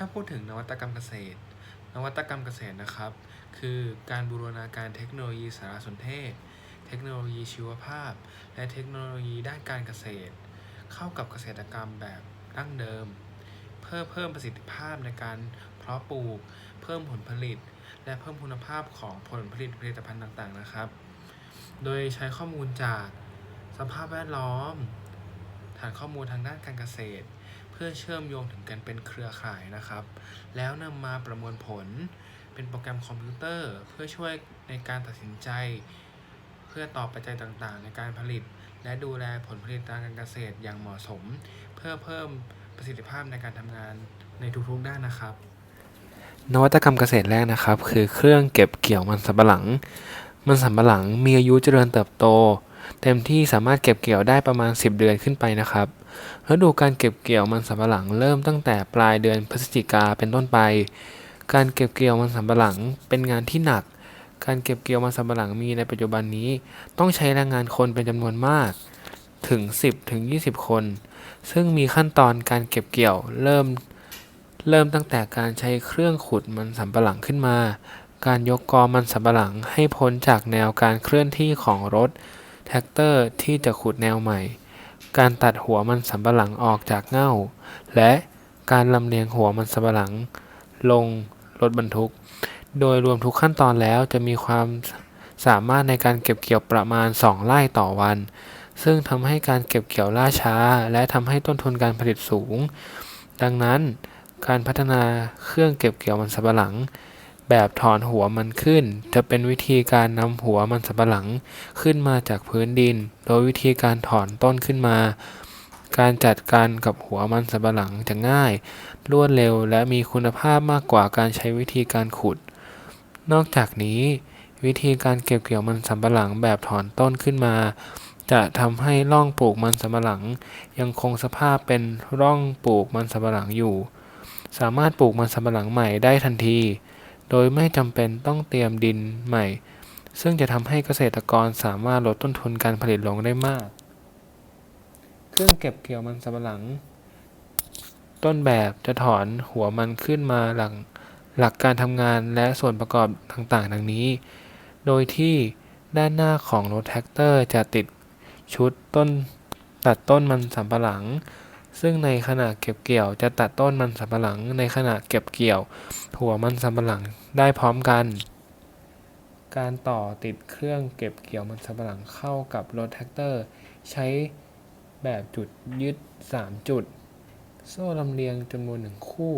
ถ้าพูดถึงนวัตกรรมเกษตร นวัตกรรมเกษตรนะครับ คือการบูรณาการเทคโนโลยีสารสนเทศ เทคโนโลยีชีวภาพ และเทคโนโลยีด้านการเกษตร เข้ากับเกษตรกรรมแบบดั้งเดิม เพื่อเพิ่มประสิทธิภาพในการเพาะปลูก เพิ่มผลผลิต และเพิ่มคุณภาพของผลผลิตผลิตภัณฑ์ต่างๆนะครับ โดยใช้ข้อมูลจากสภาพแวดล้อม ฐานข้อมูลทางด้านการเกษตร พื่อเชื่อมโยงถึงกันเป็นเครือข่ายนะครับ แล้วนำมาประมวลผลเป็นโปรแกรมคอมพิวเตอร์ เพื่อช่วยในการตัดสินใจ เพื่อตอบปัจจัยต่างๆ ในการผลิต และดูแลผลผลิตทางการเกษตรอย่างเหมาะสม เพื่อเพิ่มประสิทธิภาพในการทำงานในทุกๆด้านนะครับ นวัตกรรมเกษตรแรกนะครับ คือเครื่องเก็บเกี่ยวมันสำปะหลัง มันสำปะหลังมีอายุเจริญเติบโต เต็มที่สามารถเก็บเกี่ยวได้ประมาณ 10 เดือนขึ้นไปนะครับ ฤดูการเก็บเกี่ยวมันสำปะหลังเริ่มตั้งแต่ปลายเดือนพฤศจิกาเป็นต้นไป การเก็บเกี่ยวมันสำปะหลังเป็นงานที่หนัก การเก็บเกี่ยวมันสำปะหลังมีในปัจจุบันนี้ ต้องใช้แรงงานคนเป็นจำนวนมากถึง 10 ถึง 20 คน ซึ่งมีขั้นตอนการเก็บเกี่ยวเริ่มเริ่มตั้งแต่การใช้เครื่องขุดมันสำปะหลังขึ้นมา การยกกอมันสำปะหลังให้พ้นจากแนวการเคลื่อนที่ของรถ แท็กเตอร์ที่จะขุดแนวใหม่ การตัดหัวมันสำปะหลังออกจากเง่า และการลำเลียงหัวมันสำปะหลัง ลงรถบรรทุก โดยรวมทุกขั้นตอนแล้วจะมีความสามารถในการเก็บเกี่ยวประมาณ 2 ไร่ต่อวัน ซึ่งทำให้การเก็บเกี่ยวล่าช้า และทำให้ต้นทุนการผลิตสูง ดังนั้น การพัฒนาเครื่องเก็บเกี่ยวมันสำปะหลัง แบบถอนหัวมันขึ้น จะเป็นวิธีการนำหัวมันสำปะหลังขึ้นมาจากพื้นดิน โดยวิธีการถอนต้นขึ้นมา การจัดการกับหัวมันสำปะหลังจะง่าย รวดเร็วและมีคุณภาพมากกว่าการใช้วิธีการขุด นอกจากนี้ วิธีการเก็บเกี่ยวมันสำปะหลังแบบถอนต้นขึ้นมา จะทำให้ร่องปลูกมันสำปะหลัง ยังคงสภาพเป็นร่องปลูกมันสำปะหลังอยู่ สามารถปลูกมันสำปะหลังใหม่ได้ทันที โดยไม่จำเป็นต้องเตรียมดินใหม่ ซึ่งจะทำให้เกษตรกรสามารถลดต้นทุนการผลิตลงได้มาก เครื่องเก็บเกี่ยวมันสำปะหลัง ต้นแบบจะถอนหัวมันขึ้นมาหลังหลักการทำงานและส่วนประกอบต่างๆ ดังนี้ โดยที่ด้านหน้าของรถแท็กเตอร์จะติดชุดต้นตัดต้นมันสำปะหลัง ซึ่งในขณะเก็บเกี่ยวจะตัดต้นมันสำปะหลังในขณะเก็บเกี่ยวหัวมันสำปะหลังได้พร้อมกัน การต่อติดเครื่องเก็บเกี่ยวมันสำปะหลังเข้ากับรถแท็กเตอร์ ใช้แบบจุดยึด 3 จุด โซ่ลำเลียงจำนวนหนึ่งคู่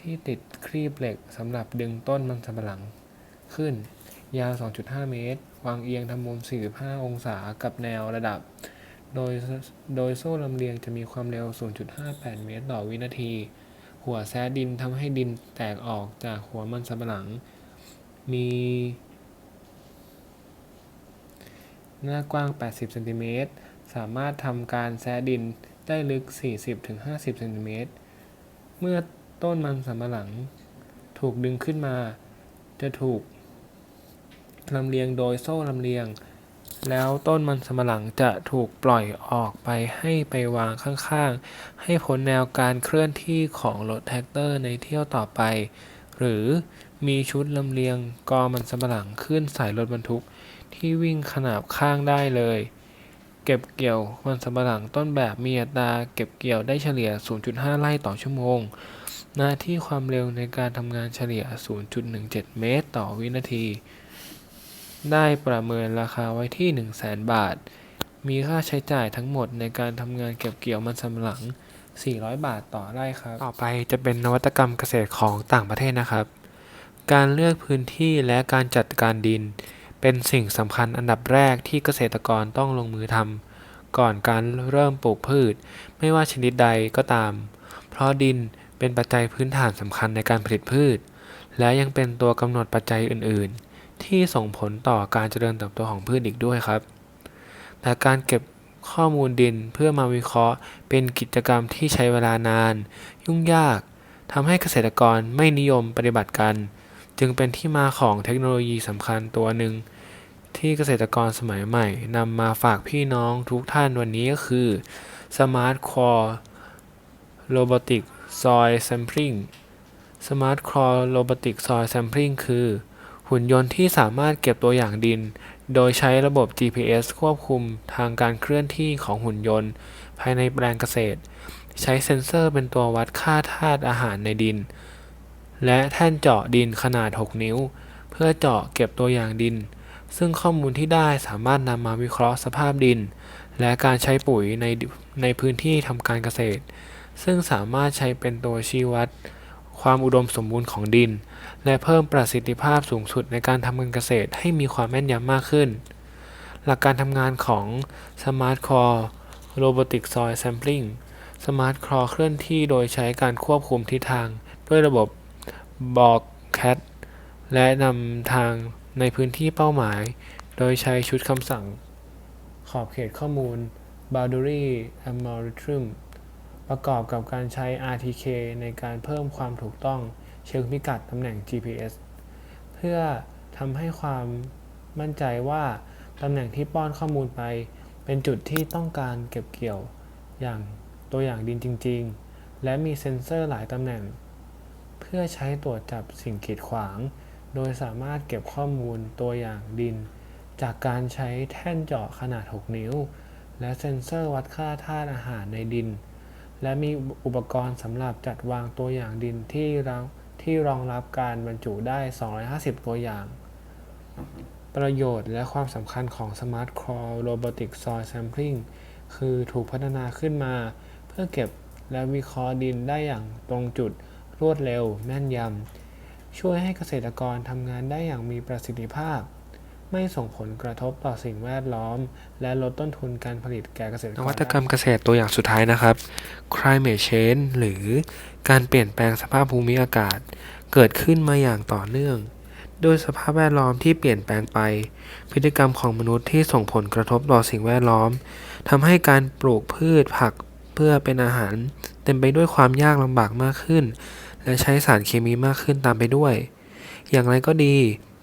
ที่ติดครีบเหล็กสำหรับดึงต้นมันสำปะหลังขึ้น ยาว 2.5 เมตร วางเอียงทำมุม 45 องศากับแนวระดับ โดยโดยโซ่ลำเลียงจะมีความเร็ว 0.58 เมตรต่อวินาที หัวแซะดินทำให้ดินแตกออกจากหัวมันสำปะหลัง มี หน้ากว้าง 80 เซนติเมตร สามารถทำการแซะดินได้ลึก 40-50 เซนติเมตร เมื่อต้นมันสำปะหลัง ถูกดึงขึ้นมา จะถูกลำเลียงโดยโซ่ลำเลียง แล้วต้นมันสำปะหลังจะถูกปล่อยออกไปให้ไปวางข้างๆ ให้พ้นแนวการเคลื่อนที่ของรถแท็กเตอร์ในเที่ยวต่อไป หรือมีชุดลำเลียงกอมันสำปะหลังขึ้นใส่รถบรรทุกที่วิ่งขนาบข้างได้เลย เก็บเกี่ยวมันสำปะหลังต้นแบบมีอัตราเก็บเกี่ยวได้เฉลี่ย 0.5 ไร่ต่อชั่วโมง หน้าที่ความเร็วในการทำงานเฉลี่ย 0.17 เมตร ต่อวินาที ได้ประเมินราคาไว้ที่ 100,000 บาท มีค่าใช้จ่ายทั้งหมดในการทำงานเก็บเกี่ยวมันสำหลัง 400 บาทต่อไร่ครับ ต่อไปจะเป็นนวัตกรรมเกษตรของต่างประเทศนะครับ การเลือกพื้นที่และการจัดการดิน เป็นสิ่งสำคัญอันดับแรกที่เกษตรกรต้องลงมือทำก่อนการเริ่มปลูกพืช ไม่ว่าชนิดใดก็ตาม เพราะดินเป็นปัจจัยพื้นฐานสำคัญในการผลิตพืช และยังเป็นตัวกำหนดปัจจัยอื่น ๆ ที่ส่งผลต่อการเจริญเติบโตของพืชอีกด้วยครับ แต่การเก็บข้อมูลดินเพื่อมาวิเคราะห์ เป็นกิจกรรมที่ใช้เวลานาน ยุ่งยากทำให้เกษตรกรไม่นิยมปฏิบัติกัน จึงเป็นที่มาของเทคโนโลยีสำคัญตัวหนึ่ง ที่เกษตรกรสมัยใหม่นำมาฝากพี่น้องทุกท่านวันนี้ก็คือ Smart Core Robotic Soil Sampling Smart Core Robotic Soil Sampling คือ หุ่นยนต์ที่สามารถเก็บตัวอย่างดิน โดยใช้ระบบ GPS ควบคุมทางการเคลื่อนที่ของหุ่นยนต์ ภายในแปลงเกษตร ใช้เซ็นเซอร์เป็นตัววัดค่าธาตุอาหารในดิน และแท่นเจาะดินขนาด 6 นิ้ว เพื่อเจาะเก็บตัวอย่างดิน ซึ่งข้อมูลที่ได้สามารถนำมาวิเคราะห์สภาพดิน และการใช้ปุ๋ยในในพื้นที่ทำการเกษตร ซึ่งสามารถใช้เป็นตัวชี้วัด ความอุดมสมบูรณ์ของดิน และเพิ่มประสิทธิภาพสูงสุดในการทำการเกษตรให้มีความแม่นยำมากขึ้น หลักการทำงานของ Smart Core Robotic Soil Sampling Smart Core เคลื่อนที่โดยใช้การควบคุมทิศทาง ด้วยระบบ Broadcast และนำทางในพื้นที่เป้าหมาย โดยใช้ชุดคำสั่ง ขอบเขตข้อมูล Boundary Algorithm ประกอบกับการใช้ RTK ในการเพิ่มความถูกต้องเชิงพิกัดตำแหน่ง GPS เพื่อทำให้ความมั่นใจว่าตำแหน่งที่ป้อนข้อมูลไป เป็นจุดที่ต้องการเก็บเกี่ยวอย่างตัวอย่างดินจริง ๆ และมีเซ็นเซอร์หลายตำแหน่ง เพื่อใช้ตรวจจับสิ่งกีดขวาง โดยสามารถเก็บข้อมูลตัวอย่างดิน จากการใช้แท่นเจาะขนาด 6 นิ้ว และเซ็นเซอร์วัดค่าธาตุอาหารในดิน และมีอุปกรณ์สำหรับจัดวางตัวอย่างดินที่เราที่รองรับการบรรจุได้ 250 ตัวอย่าง ประโยชน์และความสำคัญของ Smart Core Robotic Soil Sampling คือถูกพัฒนาขึ้นมา เพื่อเก็บและวิเคราะห์ดินได้อย่างตรงจุดรวดเร็วแม่นยำ ช่วยให้เกษตรกรทำงานได้อย่างมีประสิทธิภาพ ไม่ส่งผลกระทบต่อสิ่งแวดล้อม และลดต้นทุนการผลิตแก่เกษตรกรนวัตกรรมเกษตรตัวอย่างสุดท้ายนะครับ climate change หรือการเปลี่ยนแปลงสภาพภูมิอากาศ เกิดขึ้นมาอย่างต่อเนื่อง โดยสภาพแวดล้อมที่เปลี่ยนแปลงไป พฤติกรรมของมนุษย์ที่ส่งผลกระทบต่อสิ่งแวดล้อมทำให้การปลูกพืชผักเพื่อเป็นอาหาร เต็มไปด้วยความยากลำบากมากขึ้น และใช้สารเคมีมากขึ้นตามไปด้วย อย่างไรก็ดี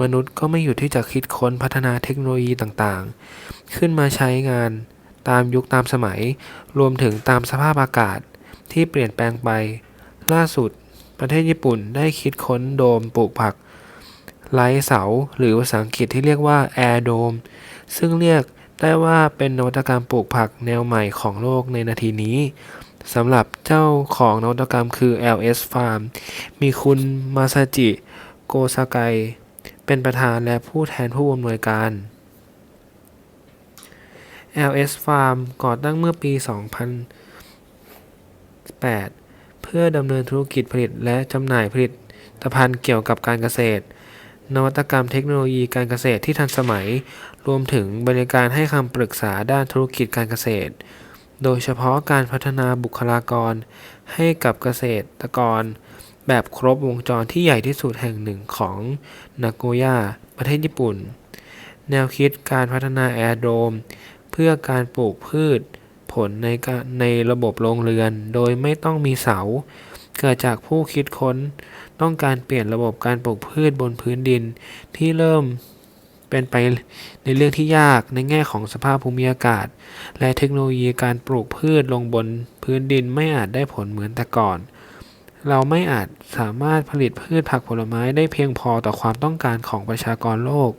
มนุษย์ก็ไม่หยุดที่จะคิดค้นพัฒนาเทคโนโลยีต่างๆ ขึ้นมาใช้งานตามยุคตามสมัย รวมถึงตามสภาพอากาศที่เปลี่ยนแปลงไป ล่าสุด ประเทศญี่ปุ่นได้คิดค้นโดมปลูกผักไร้เสา หรือภาษาอังกฤษที่เรียกว่า Air Dome ซึ่งเรียกได้ว่าเป็นนวัตกรรมปลูกผักแนวใหม่ของโลกในนาทีนี้สำหรับเจ้าของนวัตกรรมคือ LS Farm มีคุณมาซาจิ โกซาไก เป็นประธานและผู้แทนผู้อำนวยการ LS Farm ก่อตั้งเมื่อปี 2008 เพื่อดำเนินธุรกิจผลิตและจำหน่ายผลิตภัณฑ์เกี่ยวกับการเกษตร นวัตกรรมเทคโนโลยีการเกษตรที่ทันสมัย รวมถึงบริการให้คำปรึกษาด้านธุรกิจการเกษตร โดยเฉพาะการพัฒนาบุคลากรให้กับเกษตรกร แบบครบวงจรที่ใหญ่ที่สุดแห่งหนึ่งของนาโกย่าประเทศญี่ปุ่น แนวคิดการพัฒนาแอร์โดม เพื่อการปลูกพืชผลในในระบบโรงเรือน โดยไม่ต้องมีเสา เกิดจากผู้คิดค้นต้องการเปลี่ยนระบบการปลูกพืชบนพื้นดินที่เริ่มเป็นไปในเรื่องที่ยากในแง่ของสภาพภูมิอากาศ และเทคโนโลยีการปลูกพืชลงบนพื้นดินไม่อาจได้ผลเหมือนแต่ก่อน เราไม่อาจสามารถผลิตพืชผักผลไม้ได้เพียงพอต่อความต้องการของประชากรโลก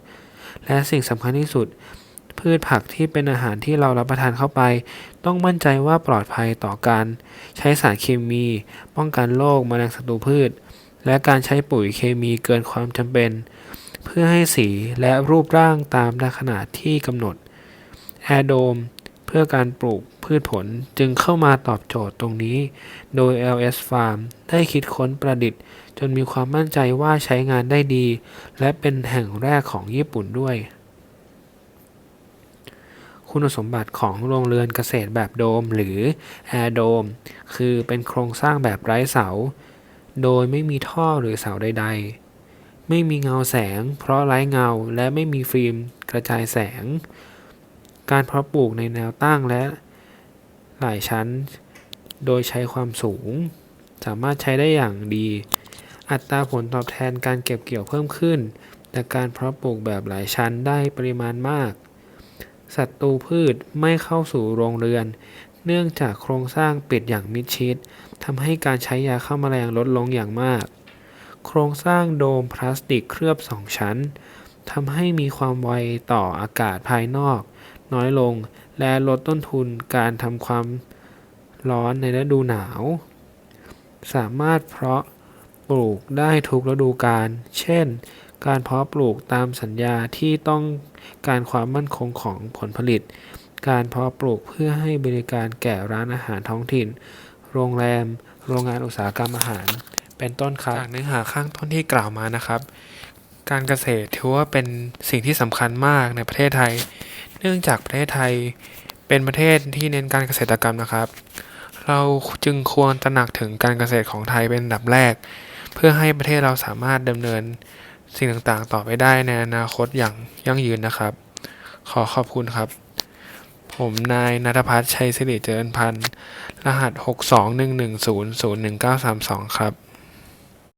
และสิ่งสำคัญที่สุด พืชผักที่เป็นอาหารที่เรารับประทานเข้าไป ต้องมั่นใจว่าปลอดภัยต่อการ ใช้สารเคมี ป้องกันโรคแมลงศัตรูพืช และการใช้ปุ๋ยเคมีเกินความจำเป็น เพื่อให้สีและรูปร่างตามขนาดที่กำหนดแอโดม เพื่อการปลูก พืชผลจึงเข้ามาตอบโจทย์ตรงนี้ โดย LS Farm ได้คิดค้นประดิษฐ์ จนมีความมั่นใจว่าใช้งานได้ดี และเป็นแห่งแรกของญี่ปุ่นด้วย คุณสมบัติของโรงเรือนเกษตรแบบโดมหรือ Air Dome คือเป็นโครงสร้างแบบไร้เสา โดยไม่มีท่อหรือเสาใด ๆไม่มีเงาแสง เพราะไร้เงาและไม่มีฟิล์มกระจายแสง การเพาะปลูกในแนวตั้งและ หลายชั้น โดยใช้ความสูง สามารถใช้ได้อย่างดี อัตราผลตอบแทนการเก็บเกี่ยวเพิ่มขึ้นแต่การเพาะปลูกแบบหลายชั้นได้ปริมาณมาก ศัตรูพืชไม่เข้าสู่โรงเรือน เนื่องจากโครงสร้างปิดอย่างมิดชิดทำให้การใช้ยาฆ่าแมลงลดลงอย่างมาก โครงสร้างโดมพลาสติกเคลือบสองชั้นทำให้มีความไวต่ออากาศภายนอก น้อยลง และลดต้นทุนการทำความร้อนในฤดูหนาว สามารถเพาะปลูกได้ทุกฤดูกาล เช่น การเพาะปลูกตามสัญญาที่ต้องการความมั่นคงของผลผลิต การเพาะปลูกเพื่อให้บริการแก่ร้านอาหารท้องถิ่น โรงแรม โรงงานอุตสาหกรรมอาหาร เป็นต้นครับจากเนื้อหาข้างต้นที่กล่าวมานะครับ การเกษตรถือว่าเป็นสิ่งที่สำคัญมากในประเทศไทย นื่องจากประเทศไทยเป็นประเทศที่เน้นการเกษตรกรรมนะครับ เราจึงควรตระหนักถึงการเกษตรของไทยเป็นอันดับแรก เพื่อให้ประเทศเราสามารถดำเนินสิ่งต่างๆ ต่อไปได้ในอนาคตอย่างยั่งยืนนะครับ ขอขอบคุณครับ ผมนายนัทพัฒน์ชัยสิริเจริญพันธ์ รหัส 62110013932 ครับ